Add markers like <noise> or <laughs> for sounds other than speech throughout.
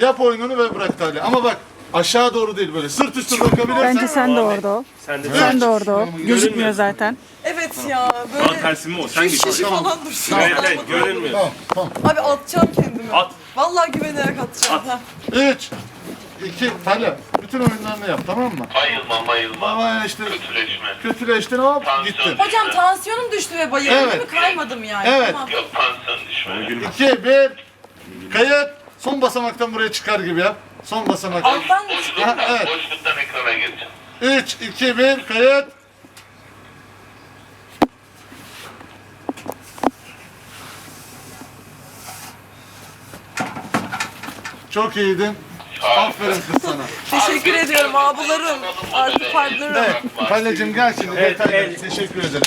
Yap oyununu ve bırak Talya. Ama bak aşağı doğru değil böyle. Sırt üstü bırakabilirsen. Bence sen de orada ol. Sen de Sen de orada ol. Gözükmüyor zaten. Evet ya Bana böyle tersimi o. Sen üç git. kişi falan dursun. Evet evet görünmüyor. Abi atacağım kendimi. At. Vallahi güvenerek atacağım. At. ha. 3 2 Talya bütün oyunlarını yap tamam mı? Bayılma bayılma. Ama işte Kötüleşme. kötüleştin hop gittin. Hocam tansiyonum düştü ve bayıldım Evet. değil mi? Kaymadım yani. Evet. Tamam. Yok tansiyon düşme. 2 1 Kayıt. Son basamaktan buraya çıkar gibi yap. Son basamak. Alttan mı Ha, evet. boşluktan ekrana geleceğim. 3 2 1 kayıt. Çok iyiydin. Aferin kız sana. Teşekkür ediyorum abilerim. Artık partnerim. Evet, Talya'cığım gel şimdi Evet, detaylı. evet. Teşekkür ederim.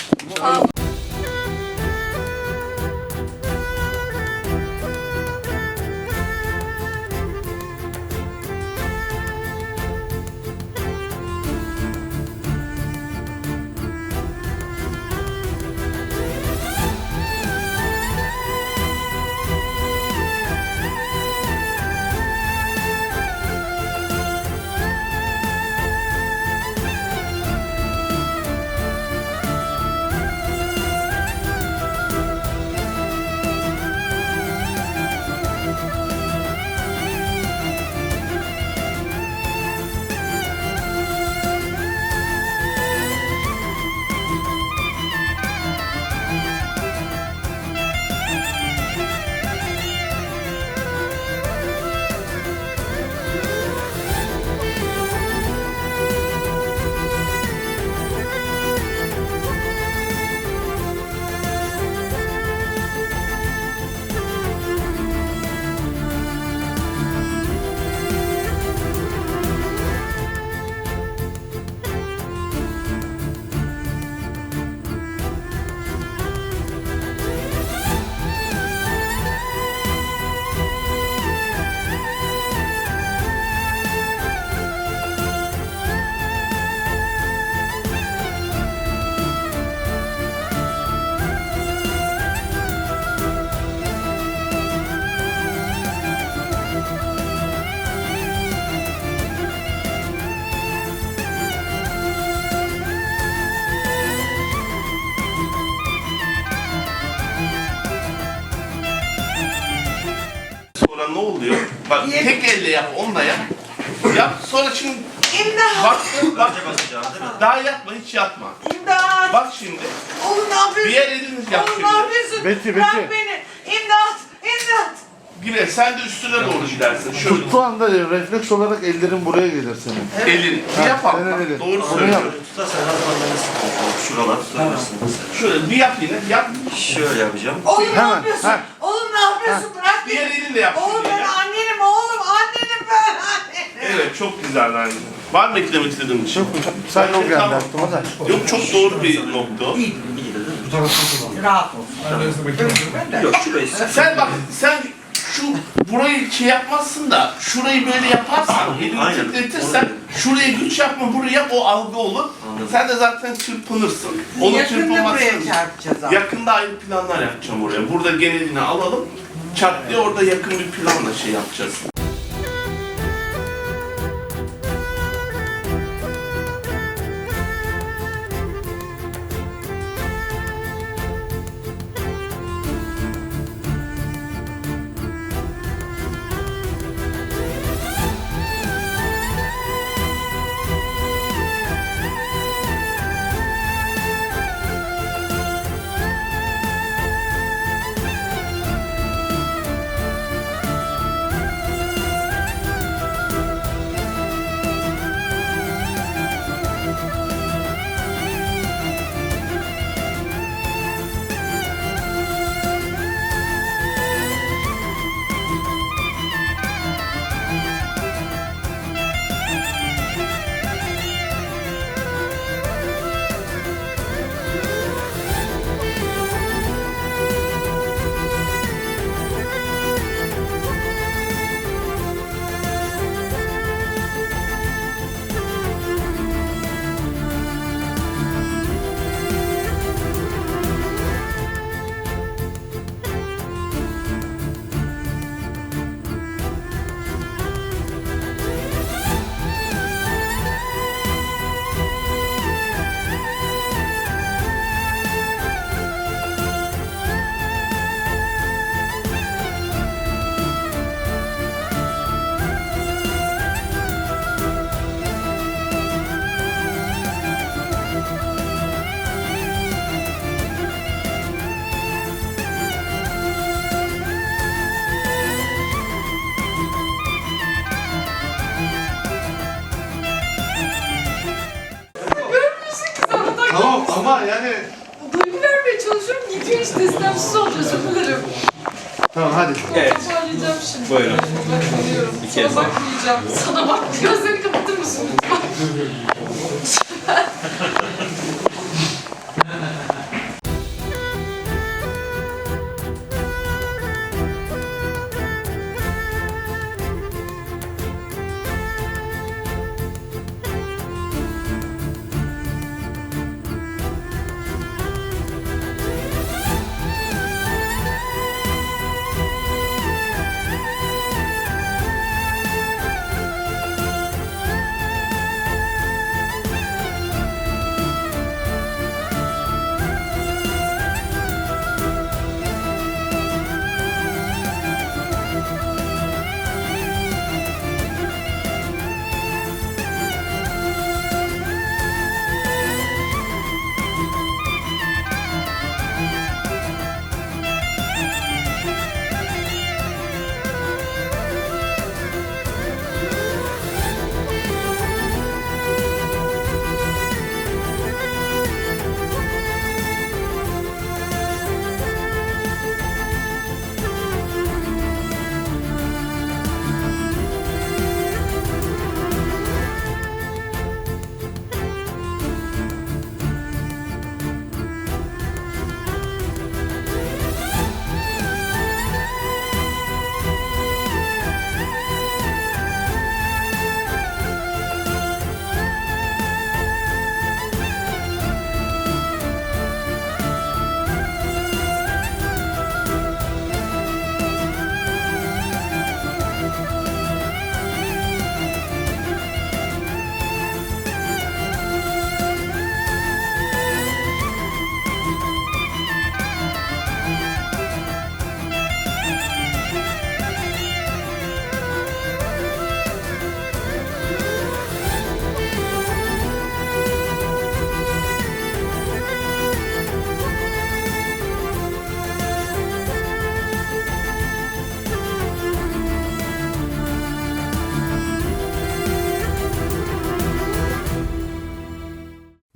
Oluyor? Bak tek elle yap, onunla yap. Yap sonra şimdi İmdat! bak bak daha yatma hiç yatma. İmdat! Bak şimdi Oğlum ne yapıyorsun? diğer elini yap Oğlum ne şimdi. yapıyorsun? Betty, Bırak beni! İmdat! İmdat! Güle sen de üstüne doğru gidersin. Şöyle Tuttuğu anda refleks olarak ellerin buraya gelir senin. elin. Bir yap elin. Doğru Onu söylüyor. yap. Şuralar tutarırsın. Şöyle bir yap yine. Yap. Şöyle yapacağım. Oğlum ne Hemen, yapıyorsun? ha. Oğlum ne yapıyorsun? Bırak Diğer elini de yap. Oğlum ben annenim oğlum! Annenim ben annenim! Evet çok güzel aynı. Var mı eklemek istediğin bir şey? Sen o geldi Tamam. aklıma da. Yok çok doğru bir nokta. o. Rahat ol. Yok şu beş. Sen bak sen şu burayı şey yapmazsın da şurayı böyle yaparsan, elini Aynen. titretirsen şuraya güç yapma buraya yap o algı olur. Sen de zaten çırpınırsın. Onu Yakında çırpınmazsın. buraya çarpacağız abi. Yakında ayrı planlar yapacağım oraya. Burada genelini alalım. Çat diye orada yakın bir planla şey yapacağız. istemsiz şey oldu özür. Tamam hadi. Evet. Söyleyeceğim şimdi. Buyurun. Bak geliyorum. Bir kez Sana bakmayacağım. Sana bak. Gözlerini kapatır mısın lütfen? <laughs>